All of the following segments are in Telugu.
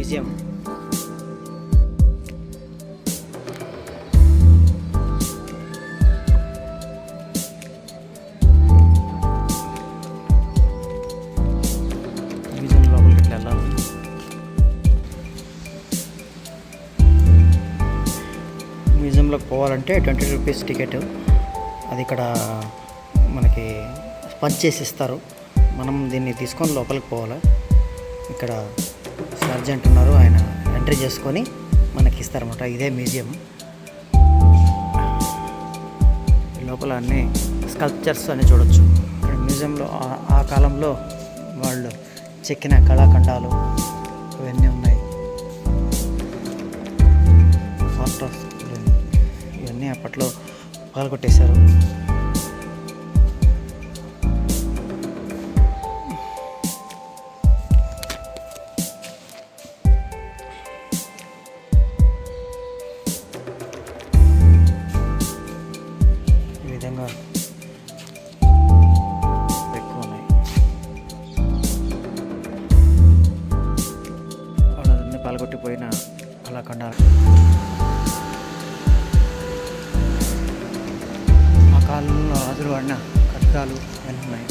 మ్యూజియం. మ్యూజియం లోపలికి మ్యూజియంలోకి పోవాలంటే ట్వంటీ రూపీస్ టికెట్. అది ఇక్కడ మనకి పంచ్ చేసి ఇస్తారు మనం దీన్ని తీసుకొని లోపలికి పోవాలి. ఇక్కడ సర్జెంట్ ఉన్నారు ఆయన ఎంట్రీ చేసుకొని మనకి ఇస్తారన్నమాట ఇదే మ్యూజియం. లోపల అన్ని స్కల్ప్చర్స్ అన్ని చూడొచ్చు. ఇక్కడ మ్యూజియంలో ఆ- కాలంలో వాళ్ళు చెక్కిన కళాఖండాలు ఇవన్నీ ఉన్నాయి. ఫోటోస్ ఇవన్నీ అప్పట్లో పగలగొట్టేశారు ఆ కాలంలో రాజులు వాడిన ఖడ్గాలు అన్నీ ఉన్నాయి.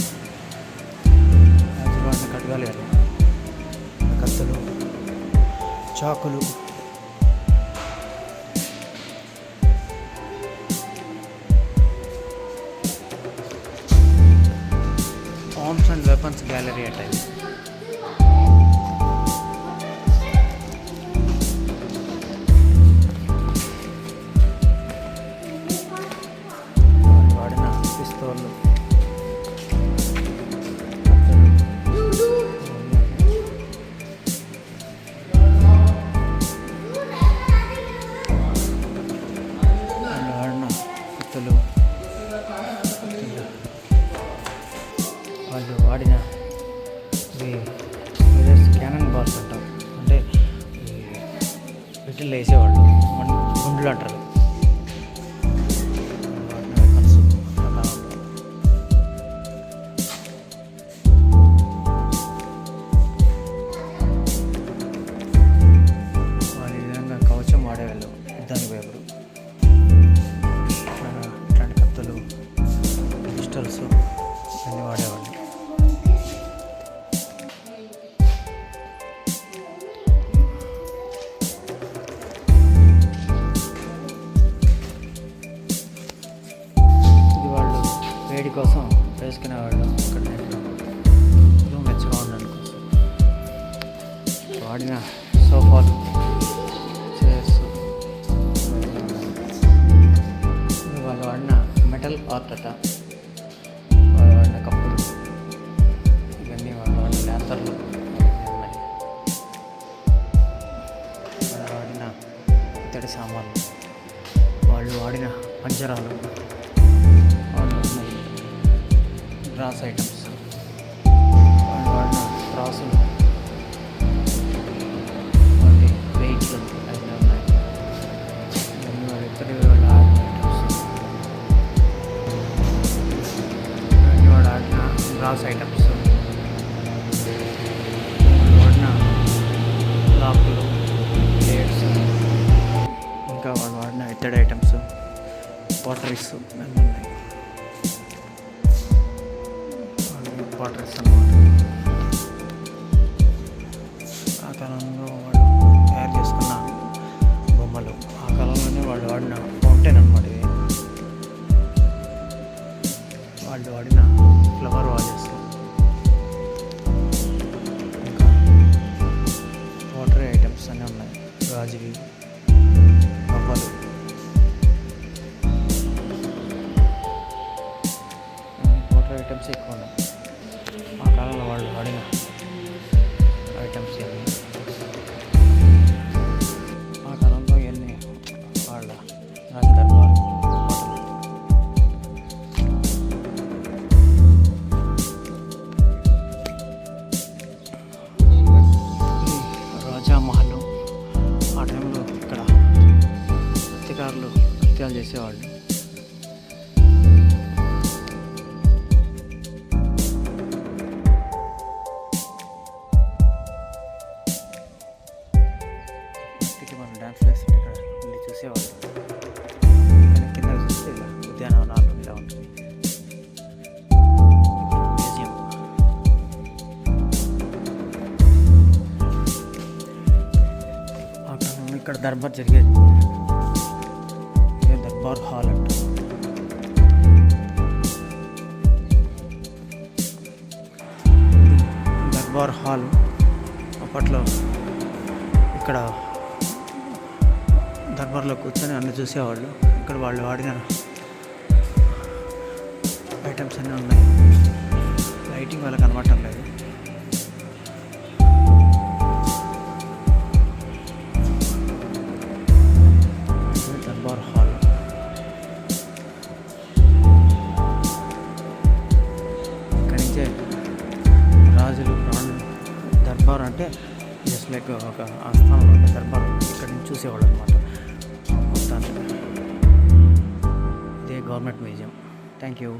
రాజులు వాడిన ఖడ్గాలు కదా కత్తులు చాకులు. ఆర్మ్స్ అండ్ వెపన్స్ గ్యాలరీ అట వాళ్ళు వాడిన క్యానన్ బాల్స్ అంటారు అంటే. ఈ వీటిల్లో వేసేవాళ్ళు గుండులు అంటారు. వేడి కోసం వేసుకునేవాళ్ళు అక్కడ రూమ్ వెచ్చగా ఉండడం. కోసం వాడిన సోఫాలు చైర్స్ వాళ్ళు వాడిన మెటల్ ఆర్ట్ వాళ్ళు వాడిన కప్పులు ఇవన్నీ వాళ్ళు వాడిన లేతర్లు వాళ్ళు వాడిన ఇతడి సామాన్లు. వాళ్ళు వాడిన పంజరాలు. Gross items. వాళ్ళు వాడిన త్రాసులు వాటి వెయిట్లు అన్నీ ఉన్నాయి ఇవన్నీ వాళ్ళు ఇతడి వాళ్ళ ఐటమ్స్ ఇవన్నీ వాడు ఆడిన గ్రాస్ ఐటమ్స్ వాళ్ళు వాడిన లాకులు ప్లేట్స్ ఇంకా వాళ్ళు వాడిన ఇత్తడి ఐటమ్స్ బాటరీస్ అన్నీ ఉన్నాయి. బాటరీస్ అనమాట ఆ కాలంలో వాడు తయారు చేసుకున్న బొమ్మలు ఆ కాలంలోనే వాళ్ళు వాడిన ఫౌంటైన్ అనమాట ఇది. వాళ్ళు వాడిన ఫ్లవర్ వాజెస్ ఇంకా వాటర్ ఐటమ్స్ అన్నీ ఉన్నాయి. గాజువి బొమ్మలు. ఐటమ్స్ ఎక్కువ ఉన్నాయి. ఆ కాలంలో వాళ్ళు వాడిన ఐటమ్స్ ఇవన్నీ ఆ కాలంలో ఇవన్నీ వాళ్ళ రాజదర్బార్ కోటలు ఆ టైంలో ఇక్కడ నృత్యకారులు నృత్యాలు చేసేవాళ్ళు. డ్యాన్స్ వేస్తుంటే ఇక్కడ. ఉండి చూసేవాళ్ళు. కానీ కింద చూస్తే ఇలా ఉద్యానవనాలు ఇలా ఉంటుంది. మ్యూజియం ఇక్కడ దర్బార్ జరిగేది. దర్బార్ హాల్ అంట. దర్బార్ హాల్ అప్పట్లో ఇక్కడ దర్బార్లో కూర్చొని అన్ని చూసేవాళ్ళు. ఇక్కడ వాళ్ళు వాడిన ఐటమ్స్ అన్నీ ఉన్నాయి. లైటింగ్ వాళ్ళకి కనబడటం లేదు. దర్బార్ హాల్. ఇక్కడి నుంచే రాజులు రాణులు దర్బార్ అంటే జస్ట్ లైక్ ఒక ఆస్థానంలో ఉండే దర్బార్. ఇక్కడి నుంచి చూసేవాళ్ళు అనమాట. మొత్తాన్ని ఇదే గవర్నమెంట్ మ్యూజియం. Thank you.